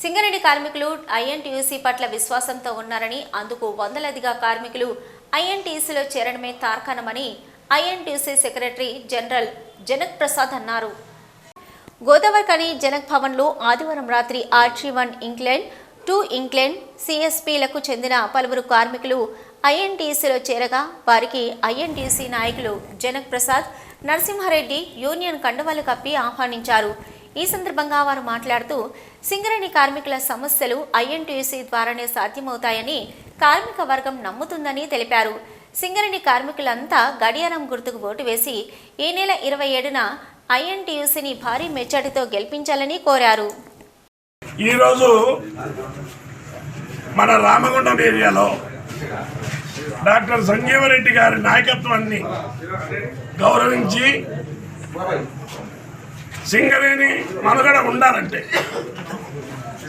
సింగరేణి కార్మికులు ఐఎన్టీయూసీ పట్ల విశ్వాసంతో ఉన్నారని అందుకు వందలదిగా కార్మికులు ఐఎన్టీయూసీలో చేరడమే తార్కాణమని INTUC secretary general Janak Prasad అన్నారు. గోదావరికని జనక్ భవన్లో ఆదివారం రాత్రి RG one incline two incline సిఎస్పీలకు చెందిన పలువురు కార్మికులు ఐఎన్టీసీలో చేరగా వారికి ఐఎన్టీసీ నాయకులు జనక్ ప్రసాద్ నరసింహారెడ్డి యూనియన్ కండువాలు కప్పి ఆహ్వానించారు. ఈ సందర్భంగా వారు మాట్లాడుతూ సింగరేణి కార్మికుల సమస్యలు ఐఎన్టీయూసీ ద్వారానే సాధ్యమవుతాయని కార్మిక వర్గం నమ్ముతుందని తెలిపారు. సింగరేణి కార్మికులంతా గడియారం గుర్తుకు ఓటు వేసి ఈ నెల ఇరవై ఏడున ఐఎన్టీయూసీని భారీ మెచ్చటితో గెలిపించాలని కోరారు. ఈరోజు మన రామగుండం ఏరియాలో డాక్టర్ సంజీవరెడ్డి గారి నాయకత్వాన్ని గౌరవించి సింగరేణి మనుగడ ఉండాలంటే.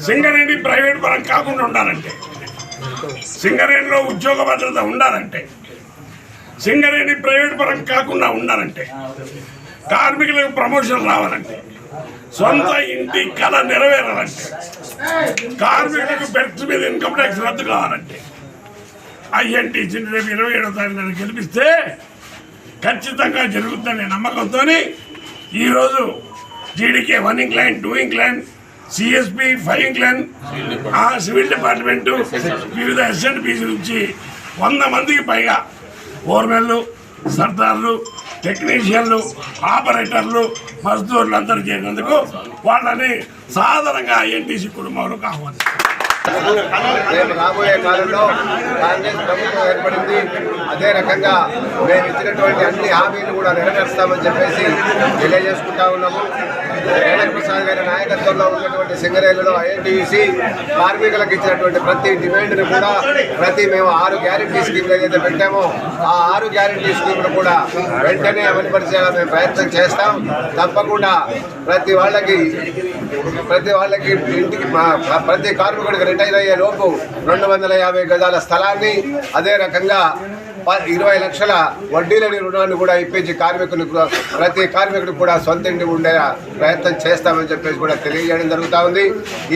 సింగరేణి ప్రైవేట్ పరం కాకుండా ఉండాలంటే. సింగరేణిలో ఉద్యోగ భద్రత ఉండాలంటే. సింగరేణి ప్రైవేట్ పరం కాకుండా ఉండాలంటే. కార్మికులకు ప్రమోషన్ రావాలంటే. సొంత ఇంటి కళ నెరవేరాలంటే. కార్మికులకు బెర్త్ మీద ఇన్కమ్ ట్యాక్స్ రద్దు కావాలంటే. ఐఎన్టీ రేపు ఇరవై ఏడో తారీఖున గెలిపిస్తే ఖచ్చితంగా జరుగుతుందనే నమ్మకంతో ఈరోజు GDK one incline two incline CSP five incline ఆ సివిల్ డిపార్ట్మెంటు వివిధ ఎస్ఎన్పిసి నుంచి వంద మందికి పైగా ఓర్మెన్లు సర్దార్లు టెక్నీషియన్లు ఆపరేటర్లు మజ్దూర్లు అందరూ చేరినందుకు వాళ్ళని సాధారణంగా ఐఎన్టీసీ కుటుంబాలు ఆహ్వానిస్తారు రాబోయే కాలంలో కాంగ్రెస్ ప్రభుత్వం ఏర్పడింది. అదే రకంగా మేము ఇచ్చినటువంటి అన్ని హామీలు కూడా నెరవేరుస్తామని చెప్పేసి తెలియజేసుకుంటా ఉన్నాము. ప్రసాద్ గారి నాయకత్వంలో ఉన్నటువంటి సింగరేణిలో ఐఎన్టీసీ కార్మికులకు ఇచ్చినటువంటి ప్రతి డిమాండ్ను కూడా ప్రతి మేము ఆరు గ్యారంటీ స్కీమ్లు ఏదైతే పెట్టామో ఆ ఆరు గ్యారంటీ స్కీమ్లు కూడా వెంటనే అమలుపరిచేలా మేము ప్రయత్నం చేస్తాం. తప్పకుండా ప్రతి వాళ్ళకి ప్రతి వాళ్ళకి ఇంటికి ప్రతి కార్మికుడికి రిటైర్ అయ్యే లోపు రెండు వందల యాభై గజాల స్థలాన్ని అదే రకంగా ఇరవై లక్షల వడ్డీ లేని రుణాన్ని కూడా ఇప్పించి కార్మికులకు ప్రతి కార్మికుడికి కూడా సొంత ఇంటి ఉండే ప్రయత్నం చేస్తామని చెప్పేసి కూడా తెలియజేయడం జరుగుతూ ఉంది.